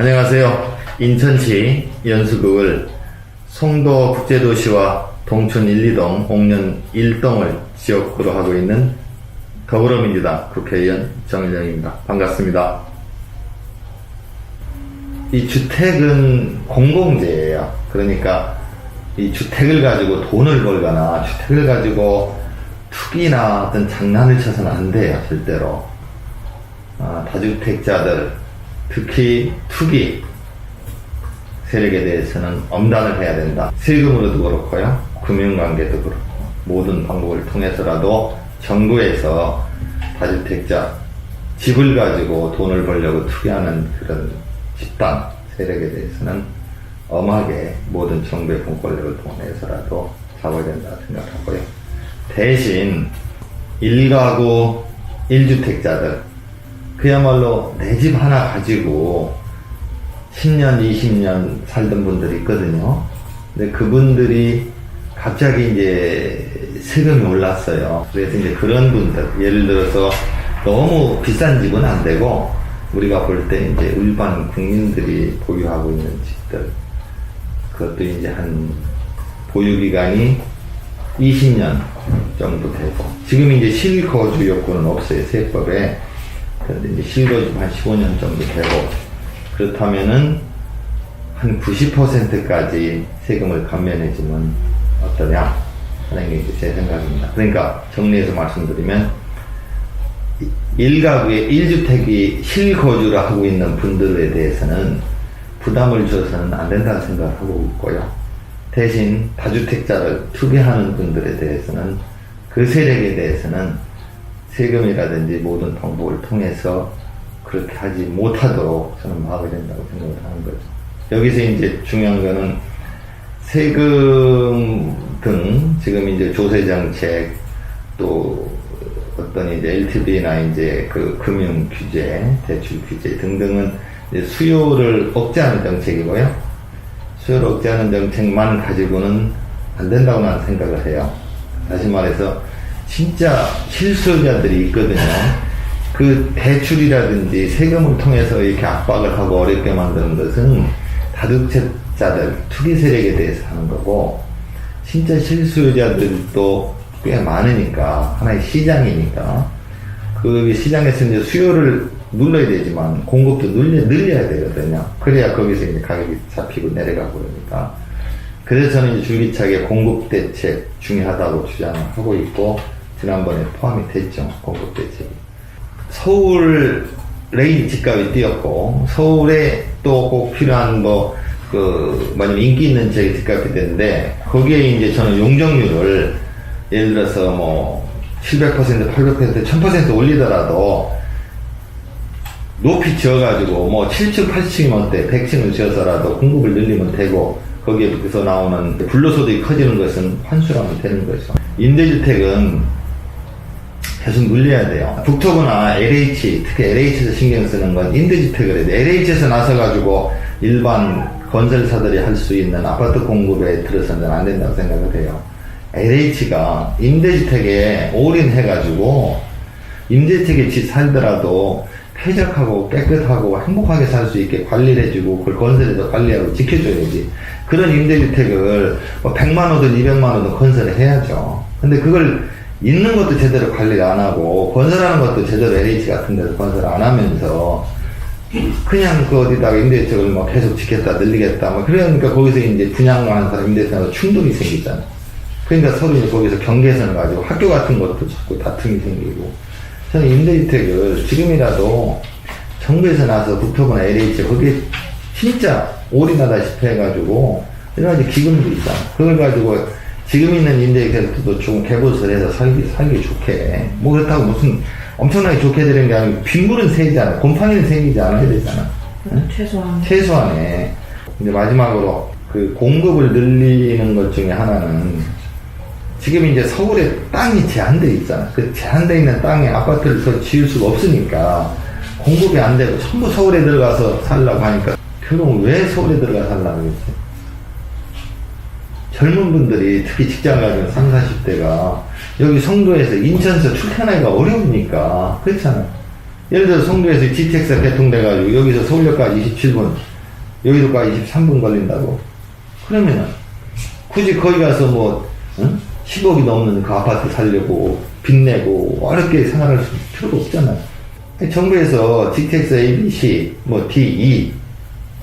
안녕하세요. 인천시 연수구을 송도 국제도시와 동촌 1, 2동, 옥년 1동을 지역구로 하고 있는 더불어민주당 국회의원 정일영입니다. 반갑습니다. 이 주택은 공공재예요. 그러니까 이 주택을 가지고 돈을 벌거나 주택을 가지고 투기나 어떤 장난을 쳐서는 안 돼요. 절대로. 아, 다주택자들, 특히 투기 세력에 대해서는 엄단을 해야 된다. 세금으로도 그렇고요. 금융관계도 그렇고 모든 방법을 통해서라도 정부에서 다주택자 집을 가지고 돈을 벌려고 투기하는 그런 집단 세력에 대해서는 엄하게 모든 정부의 공권력을 통해서라도 잡아야 된다 생각하고요. 대신 일가구 1주택자들 그야말로 내 집 하나 가지고 10년, 20년 살던 분들이 있거든요. 근데 그분들이 갑자기 이제 세금이 올랐어요. 그래서 이제 그런 분들, 예를 들어서 너무 비싼 집은 안 되고, 우리가 볼 때 이제 일반 국민들이 보유하고 있는 집들, 그것도 이제 한 보유기간이 20년 정도 되고, 지금 이제 실거주 요건은 없어요, 세법에. 이제 실거주 한 15년 정도 되고, 그렇다면은 한 90%까지 세금을 감면해주면 어떠냐 하는 게 이제 제 생각입니다. 그러니까 정리해서 말씀드리면 1가구에 1주택이 실거주를 하고 있는 분들에 대해서는 부담을 줘서는 안 된다는 생각을 하고 있고요. 대신 다주택자를 투기하는 분들에 대해서는 그 세력에 대해서는 세금이라든지 모든 방법을 통해서 그렇게 하지 못하도록 저는 막아야 된다고 생각을 하는 거죠. 여기서 이제 중요한 거는 세금 등 지금 이제 조세 정책 또 어떤 이제 LTV나 이제 그 금융 규제, 대출 규제 등등은 수요를 억제하는 정책이고요. 수요를 억제하는 정책만 가지고는 안 된다고 나는 생각을 해요. 다시 말해서 진짜 실수요자들이 있거든요. 그 대출이라든지 세금을 통해서 이렇게 압박을 하고 어렵게 만드는 것은 다득채자들 투기 세력에 대해서 하는 거고 진짜 실수요자들도 꽤 많으니까 하나의 시장이니까 그 시장에서 이제 수요를 눌러야 되지만 공급도 늘려, 늘려야 되거든요. 그래야 거기서 이제 가격이 잡히고 내려가고 그러니까 그래서 저는 이제 줄기차게 공급 대책 중요하다고 주장을 하고 있고 지난번에 포함이 됐죠 공급 대책이. 서울 레인 집값이 뛰었고 서울에 또 꼭 필요한 뭐 그 뭐냐면 인기 있는 지역의 집값이 됐는데 거기에 이제 저는 용적률을 예를 들어서 뭐 700%, 800%, 1000% 올리더라도 높이 지어가지고 뭐 7층, 8층이면 어때? 100층을 지어서라도 공급을 늘리면 되고 거기에서 나오는 불로소득이 커지는 것은 환수라면 되는 거죠. 임대주택은 계속 물려야 돼요. 북토부나 LH, 특히 LH에서 신경 쓰는 건 임대주택을 해야 돼. LH에서 나서가지고 일반 건설사들이 할 수 있는 아파트 공급에 들어서는 안 된다고 생각을 해요. LH가 임대주택에 올인해가지고 임대주택에 집 살더라도 쾌적하고 깨끗하고 행복하게 살 수 있게 관리를 해주고 그걸 건설해서 관리하고 지켜줘야지. 그런 임대주택을 뭐 100만 원든 200만 원든 건설을 해야죠. 근데 그걸 있는 것도 제대로 관리를 안 하고 건설하는 것도 제대로 LH 같은 데서 건설 안 하면서 그냥 그 어디다가 임대주택을 뭐 계속 짓겠다 늘리겠다 뭐 그러니까 거기서 이제 분양하는 사람 임대주택하고 충돌이 생기잖아요. 그러니까 서로 이제 거기서 경계선을 가지고 학교 같은 것도 자꾸 다툼이 생기고 저는 임대주택을 지금이라도 정부에서 나서 국토부나 LH 거기에 진짜 올인하다시피 해가지고 여러 가지 기금도 있잖아. 그걸 가지고 지금 있는 임대주택도 좀 개보수를 해서 살기, 살기 좋게. 뭐 그렇다고 무슨 엄청나게 좋게 되는 게 아니고 빗물은 새이잖아. 곰팡이는 생기지 않아야 되잖아. 응? 최소한 최소한에. 이제 마지막으로 그 공급을 늘리는 것 중에 하나는 지금 이제 서울에 땅이 제한돼 있잖아. 그 제한돼 있는 땅에 아파트를 더 지을 수가 없으니까 공급이 안 되고 전부 서울에 들어가서 살라고 하니까 결국은 왜 서울에 들어가 살라고 그랬지? 젊은 분들이 특히 직장 가진 30, 40대가 여기 성도에서 인천에서 출퇴하기가 어려우니까 그렇잖아. 예를 들어 성도에서 GTX가 개통돼가지고 여기서 서울역까지 27분, 여의도까지 23분 걸린다고. 그러면은 굳이 거기 가서 뭐 응? 10억이 넘는 그 아파트 살려고 빚내고 어렵게 생활할 필요가 없잖아요. 정부에서 GTX ABC, 뭐 DE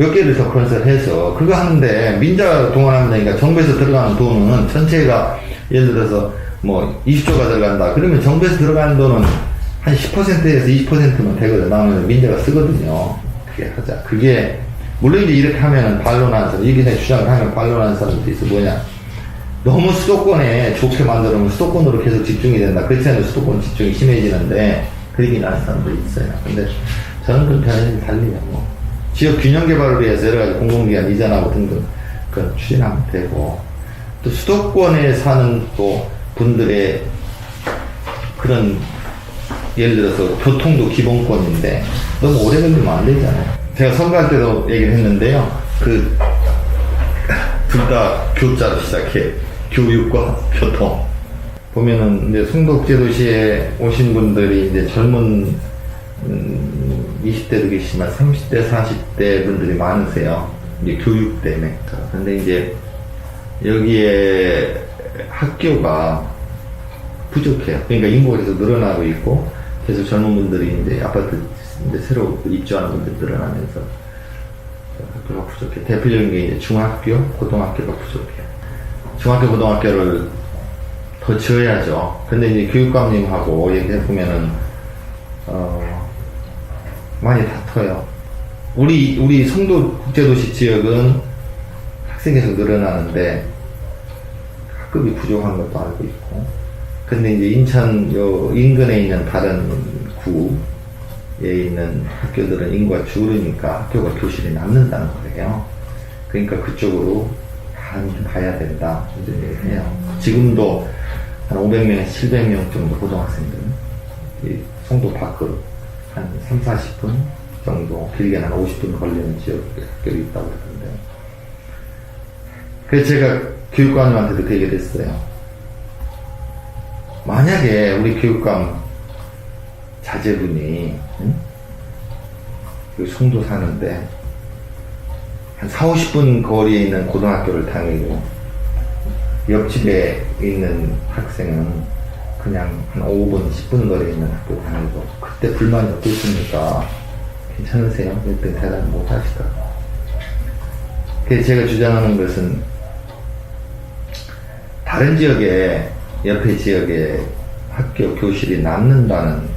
몇 개를 더 건설해서 그거 하는데 민자 동원하면 되니까 정부에서 들어가는 돈은 전체가 예를 들어서 뭐 20조가 들어간다. 그러면 정부에서 들어가는 돈은 한 10%에서 20%만 되거든. 나오면 민자가 쓰거든요. 그게 하자. 그게 물론 이제 이렇게 하면은 반론하는 사람, 내 주장을 하면 반론하는 사람도 있어. 뭐냐? 너무 수도권에 좋게 만들면 수도권으로 계속 집중이 된다. 그렇지 않으면 수도권 집중이 심해지는데 그 얘기 나는 사람도 있어요. 근데 저는 그런 편견이 달리요. 뭐. 지역 균형 개발을 위해서 여러 가지 공공기관 이전하고 등등 그 추진하면 되고 또 수도권에 사는 또 분들의 그런 예를 들어서 교통도 기본권인데 너무 오래 걸리면 안 되잖아요. 제가 선거할 때도 얘기를 했는데요. 그 둘 다 교자로 시작해. 교육과 교통. 보면은 이제 송도국제도시에 오신 분들이 이제 젊은 음, 20대도 계시지만 30대, 40대 분들이 많으세요. 이제 교육 때문에. 근데 이제 여기에 학교가 부족해요. 그러니까 인구가 계속 늘어나고 있고 계속 젊은 분들이 이제 아파트 이제 새로 입주하는 분들이 늘어나면서 학교가 부족해. 대표적인 게 이제 중학교, 고등학교가 부족해요. 중학교, 고등학교를 더 지어야죠. 근데 이제 교육감님하고 얘기해 보면은 어, 많이 다퉈요. 우리 우리 송도 국제도시 지역은 학생이 계속 늘어나는데 학급이 부족한 것도 알고 있고. 근데 이제 인천 요 인근에 있는 다른 구에 있는 학교들은 인구가 줄으니까 학교가 교실이 남는다는 거예요. 그러니까 그쪽으로 한 가야 된다 이제 해요. 지금도 한 500명에서 700명 정도 고등학생들 이 송도 밖으로 한 3, 40분 정도 길게는 한 50분 걸리는 지역 학교가 있다고 그러던데 그래서 제가 교육관님한테도 그 얘기를 했어요. 만약에 우리 교육감 자제분이 응? 그 송도 사는데 한 4, 50분 거리에 있는 고등학교를 다니고 옆집에 있는 학생은 그냥 한 5분, 10분 거리에 있는 학교 다니고 그때 불만이 어떻습니까? 괜찮으세요? 그때 대답 못 하시더라고요. 그래서 제가 주장하는 것은 다른 지역에 옆에 지역에 학교 교실이 남는다는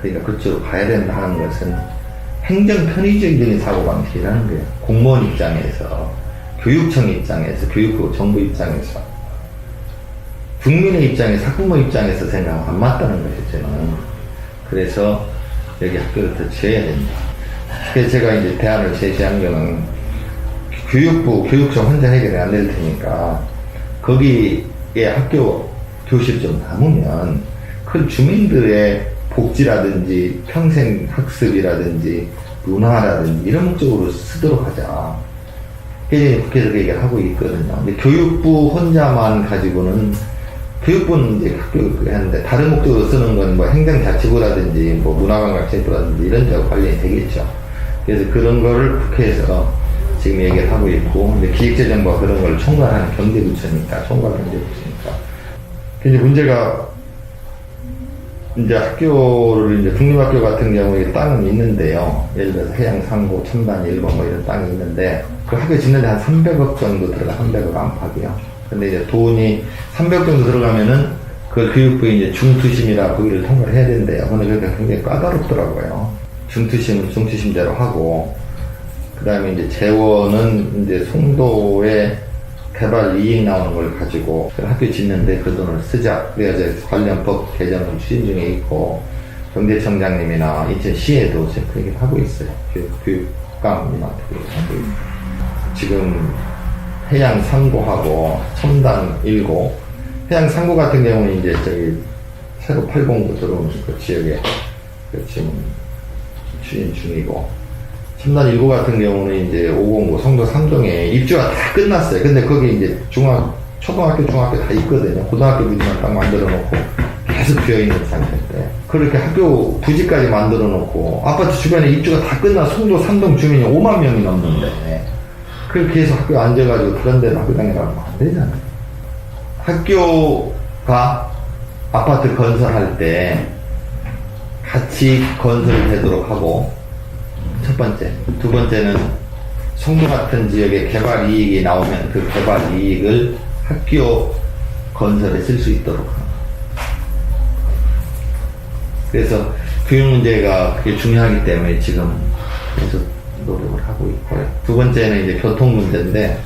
그러니까 그쪽으로 가야 된다 하는 것은 행정 편의적인 사고방식이라는 거예요. 공무원 입장에서, 교육청 입장에서, 교육부 정부 입장에서, 국민의 입장에서, 학부모 입장에서 생각하면 안 맞다는 거죠, 저는. 그래서 여기 학교를 더 지어야 된다. 그래서 제가 이제 대안을 제시한 거는 교육부, 교육청 혼자 해결이 안 될 테니까 거기에 학교 교실이 좀 남으면 그 주민들의 복지라든지 평생 학습이라든지 문화라든지 이런 목적으로 쓰도록 하자. 그게 국회에서 그 얘기를 하고 있거든요. 근데 교육부 혼자만 가지고는 교육부는 이제 학교 하는데 다른 목적으로 쓰는 건 뭐 행정자치부라든지 뭐 문화관광체부라든지 이런 데하고 관련이 되겠죠. 그래서 그런 거를 국회에서 지금 얘기를 하고 있고, 근데 기획재정부가 그런 걸 총괄하는 경제부처니까, 총괄 경제부처니까. 근데 문제가 이제 학교를 이제 국립학교 같은 경우에 땅은 있는데요. 예를 들어서 해양 상고, 첨단 일본 뭐 이런 땅이 있는데 그 학교 짓는데 한 300억 정도 들어가 300억 안팎이요. 근데 이제 돈이 300억 정도 들어가면은 그 교육부에 이제 중투심이라 거기를 통과를 해야 된대요. 근데 그게 굉장히 까다롭더라고요. 중투심은 중투심대로 하고 그 다음에 이제 재원은 이제 송도에 개발 이익 나오는 걸 가지고 그 학교 짓는데 그 돈을 쓰자. 그래서 관련 법 개정을 추진 중에 있고 경제청장님이나 인천시에도 지금 그 얘기를 하고 있어요. 교육, 교육감님한테 하고 있어요. 지금 해양 상고하고 첨단 일고 해양 상고 같은 경우는 이제 저기 새로 809 들어오는 그 지역에 그 지금 추진 중이고 첨단 일고 같은 경우는 이제 509 성도 3동에 입주가 다 끝났어요. 근데 거기 이제 중학, 초등학교, 중학교 다 있거든요. 고등학교 부지만 딱 만들어 놓고 계속 비어 있는 상태인데 그렇게 학교 부지까지 만들어 놓고 아파트 주변에 입주가 다 끝나 송도 삼동 주민이 5만 명이 넘는데 그렇게 해서 학교 앉아가지고 다른 데로 학교 다니라고 안 되잖아요. 학교가 아파트 건설할 때 같이 건설되도록 하고 첫 번째, 두 번째는 송도 같은 지역에 개발 이익이 나오면 그 개발 이익을 학교 건설에 쓸 수 있도록 하는 그래서 교육 문제가 그게 중요하기 때문에 지금 계속 노력을 하고 있고요. 두 번째는 이제 교통 문제인데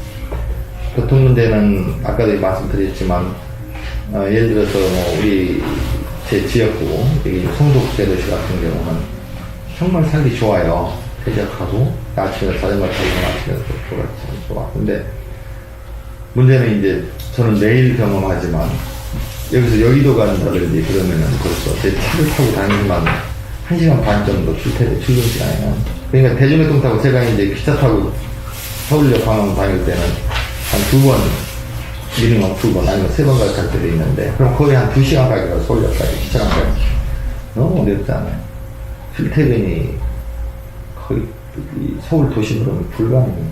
교통 문제는 아까도 말씀드렸지만 어, 예를 들어서 뭐 우리 제 지역구 여기 송도국제도시 같은 경우는 정말 살기 좋아요. 대적하고 아침에 자전거 타고 아침에 돌아다니면 좋아. 근데 문제는 이제 저는 매일 경험하지만 여기서 여의도 간다든지 그러면은 벌써 제 차를 타고 다니지만 한 시간 반 정도 출퇴근 출근 시간에는 그러니까 대중교통 타고 제가 이제 기차 타고 서울역 방황 다닐 때는 한 두 번 미니멈 두번 아니면 세 번갈 때도 있는데 그럼 거의 한 두 시간 가기가 서울역까지 기차랑 가요 너무 어렵잖아요. 출퇴근이 거의 이 서울 도심으로는 불가능해요.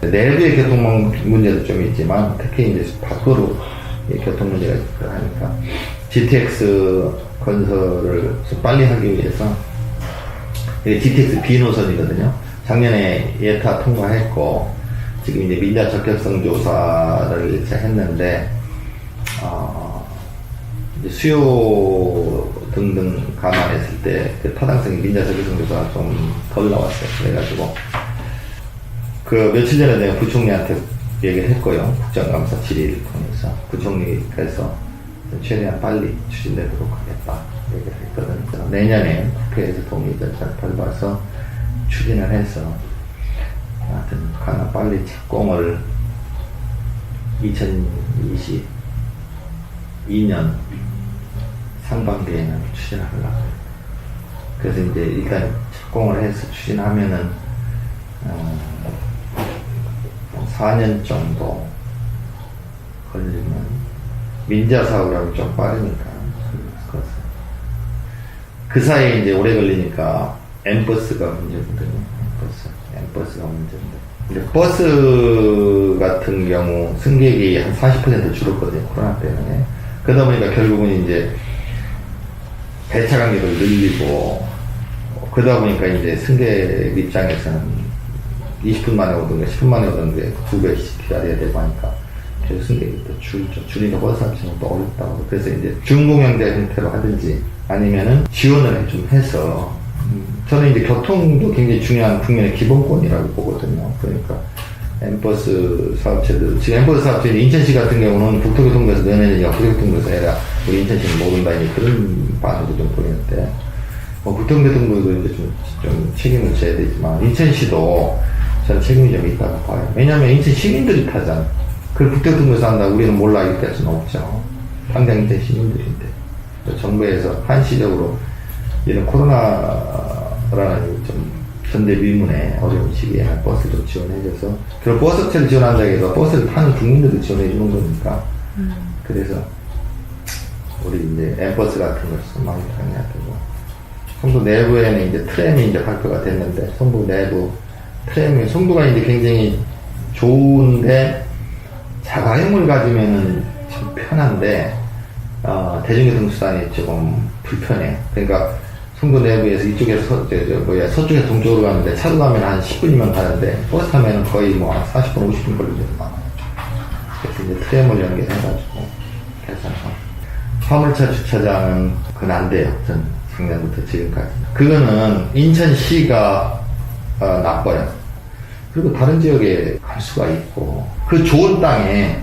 내부의 교통 문제도 좀 있지만 특히 이제 밖으로 이 교통 문제가 있고 하니까. GTX 건설을 좀 빨리 하기 위해서 GTX B 노선이거든요. 작년에 예타 통과했고 지금 이제 민자 적격성 조사를 이제 했는데 어, 이제 수요 등등 감안했을 때 그 타당성이 민자 적격성 조사가 좀 덜 나왔어요. 그래가지고 그 며칠 전에 내가 부총리한테 얘기를 했고요. 국정감사 질의를 통해서 부총리께서 최대한 빨리 추진되도록 하겠다 얘기를 했거든요. 내년에 국회에서 동의를 잘 밟아서 추진을 해서 하여튼 가나 빨리 착공을 2022년 상반기에는 추진하려고 그래서 이제 일단 착공을 해서 추진하면은 어, 4년 정도 걸리면 민자 사업이라고 좀 빠르니까 그래서 그 사이에 이제 오래 걸리니까 엠버스가 문제거든요. 엠버스, 엠버스가 문제인데. 근데 버스 같은 경우 승객이 한 40% 줄었거든요. 코로나 때문에. 그러다 보니까 결국은 이제 배차 간격을 늘리고 그러다 보니까 이제 승객 입장에서는 20분 만에 오던 게 10분 만에 오던 게 두 배씩 기다려야 되고 하니까 계속 승객이 또 줄죠. 줄이니까 버스 합치는 것도 어렵다고. 그래서 이제 준공영제 형태로 하든지 아니면은 지원을 좀 해서 음, 저는 이제 교통도 굉장히 중요한 국민의 기본권이라고 보거든요. 그러니까 엠버스 사업체들 지금 엠버스 사업체 인천시 같은 경우는 국토교통부에서 내내는 국토교통부에서 해라 우리 인천시는 모른다 이제 그런 반응도 좀 보이는데 뭐 국토교통부도 이제 좀, 좀 책임을 져야 되지만 인천시도 저는 책임이 좀 있다고 봐요. 왜냐하면 인천 시민들이 타잖아. 그걸 국토교통부에서 한다. 우리는 몰라 이렇게 할 수는 없죠. 당장 인천 시민들인데. 또 정부에서 한시적으로 이런 코로나라는 좀 전대미문의 어려운 시기에 버스도 지원해줘서 그런 버스를 지원한다고 해서 버스를 타는 국민들도 지원해주는 거니까. 그래서 우리 이제 엠버스 같은 좀 많이 다녀야 되고 송도 내부에는 이제 트램이 이제 발표가 됐는데 송도 내부 트램이 송도가 이제 굉장히 좋은데 자가용을 가지면은 참 편한데 어, 대중교통 수단이 조금 불편해요. 그러니까 송도 내부에서 이쪽에서 서, 저, 저, 뭐야, 서쪽에서 동쪽으로 가는데 차로 가면 한 10분이면 가는데 버스 타면은 거의 뭐한 40분, 50분 걸릴 때도 많아요. 그래서 이제 트램을 연결해가지고 계산하고 화물차 주차장은 그건 안 돼요. 전 작년부터 지금까지. 그거는 인천시가 어, 나빠요. 그리고 다른 지역에 갈 수가 있고 그 좋은 땅에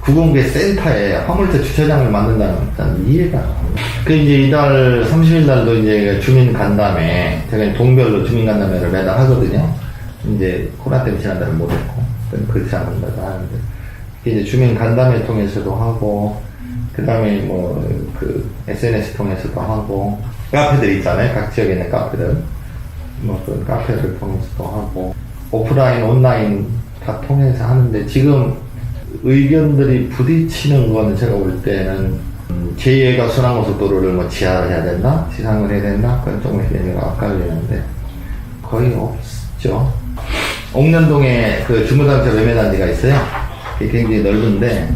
구공개 센터에 화물차 주차장을 만든다는 건 일단 이해가. 그 이제 이달 30일 날도 이제 주민 간담회, 제가 동별로 주민 간담회를 매달 하거든요. 이제 코로나 때문에 지난달에 못 했고, 그렇지 않는다고 하는데. 이제 주민 간담회 통해서도 하고, 그 다음에 뭐, 그, SNS 통해서도 하고, 카페들 있잖아요. 각 지역에 있는 카페들. 뭐, 그 카페를 통해서도 하고, 오프라인, 온라인 다 통해서 하는데, 지금 의견들이 부딪히는 거는 제가 볼 때는 음, 제2가 순환고속도로를 뭐 지하를 해야 된다? 지상을 해야 된다? 그건 조금 얘기가 엇갈리는데 거의 없죠. 옥년동에 그 중고등학교 매매단지가 있어요. 굉장히 넓은데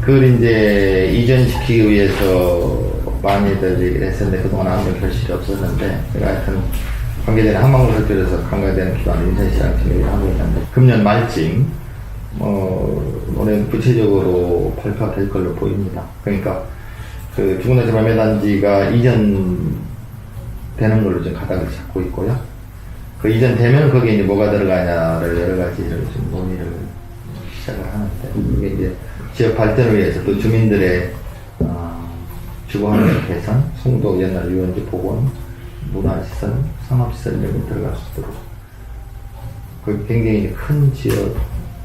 그걸 이제 이전시키기 위해서 많이들 했었는데 그동안 아무 결실이 없었는데 제가 하여튼 관계되는 한방고속도로에서 관계되는 기관 인천시랑 지금 얘기를 하고 있는데 금년 말쯤 뭐 올해 구체적으로 발표될 걸로 보입니다. 그러니까 그 중고등학교 매매단지가 이전 되는 걸로 지금 가닥을 잡고 있고요. 그 이전 되면 거기에 이제 뭐가 들어가냐를 여러 가지를 좀 논의를 시작을 하는데 이게 이제 지역 발전을 위해서 또 주민들의 어, 주거 환경 개선, 송도 옛날 유원지 복원, 문화시설, 상업시설 게 들어갈 수 있도록 그 굉장히 큰 지역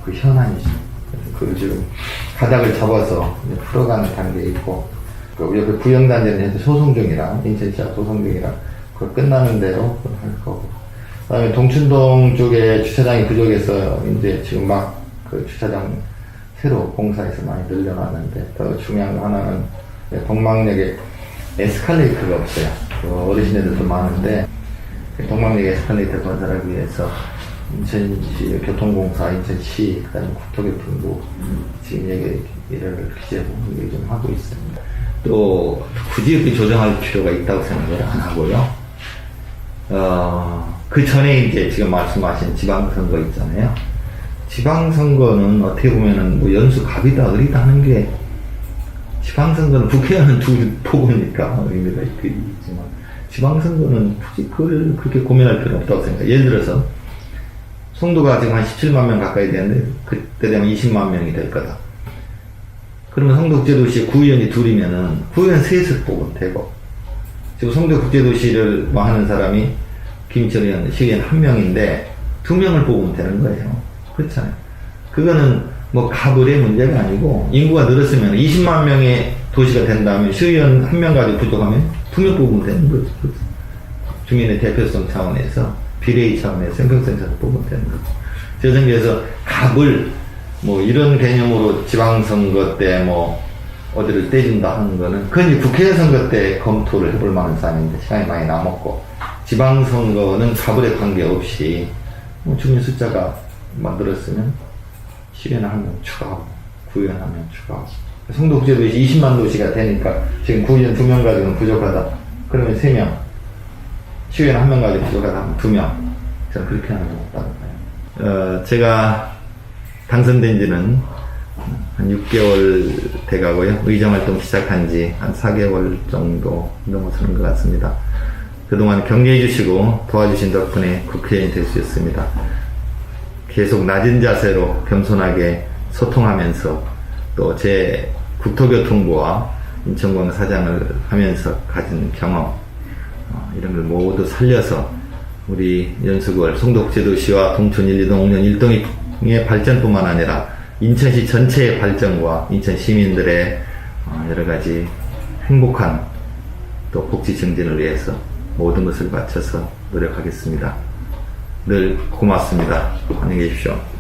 그 현안이죠. 그 지금 가닥을 잡아서 풀어가는 단계에 있고 그 옆에 부영단지는 현재 소송 중이라 인천시장 소송 중이라 그 끝나는 대로 할 거고 그다음에 동춘동 쪽에 주차장이 부족해서 이제 지금 막 그 주차장 새로 공사해서 많이 늘려놨는데 더 중요한 거 하나는 동막역에 에스컬레이터가 없어요. 그 어르신들도 많은데 그 동막역 에스컬레이터 건설하기 위해서 인천시 교통공사, 인천시, 그다음에 국토교통부 지금 얘기를 기재부 얘기 좀 하고 있습니다. 또 굳이 그 조정할 필요가 있다고 생각을 안 하고요. 어, 그 전에 이제 지금 말씀하신 지방선거 있잖아요. 지방선거는 어떻게 보면은 뭐 연수 갑이다 을이다 하는 게 지방선거는 국회의원 두 포고니까 의미가 있겠지만 지방선거는 굳이 그걸 그렇게 고민할 필요 없다고 생각해요. 예를 들어서 송도가 지금 한 17만 명 가까이 되는데 그때 되면 20만 명이 될 거다. 그러면 송도국제도시에 구의원이 둘이면은 구의원 셋을 뽑으면 되고 지금 송도국제도시를 뭐 하는 사람이 김철 의원, 시의원 한 명인데 두 명을 뽑으면 되는 거예요. 그렇잖아요. 그거는 뭐 가불의 문제가 아니고 인구가 늘었으면 20만 명의 도시가 된다면 시의원 한 명 가지고 부족하면 두 명 뽑으면 되는 거죠. 주민의 대표성 차원에서 비례의 차원에서 차원에서 뽑으면 되는 거죠. 재선거에서 갑을 뭐 이런 개념으로 지방선거 때 뭐 어디를 떼준다 하는 거는 그건 이제 국회 선거 때 검토를 해볼 만한 사안인데 시간이 많이 남았고 지방선거는 가불에 관계없이 뭐 주민 숫자가 만들었으면 시의원 한명 추가하고 구의원 한명 추가하고 송도국제도시 20만 도시가 되니까 지금 구의원 두명 가지고는 부족하다 그러면 세명 시의원 한명 가지고 부족하다 하면 두명 저는 그렇게 하는 게 없다고 봐요 어, 제가 당선된 지는 한 6개월 돼 가고요. 의정활동 시작한 지 한 4개월 정도 넘어서는 것 같습니다. 그동안 격려해 주시고 도와주신 덕분에 국회의원이 될 수 있습니다. 계속 낮은 자세로 겸손하게 소통하면서 또 제 국토교통부와 인천광 사장을 하면서 가진 경험 어, 이런 걸 모두 살려서 우리 연수구월 송도국제도시와 동촌 1, 2동, 옥년 1동의 발전뿐만 아니라 인천시 전체의 발전과 인천 시민들의 어, 여러 가지 행복한 또 복지 증진을 위해서 모든 것을 바쳐서 노력하겠습니다. 늘 고맙습니다. 안녕히 계십시오.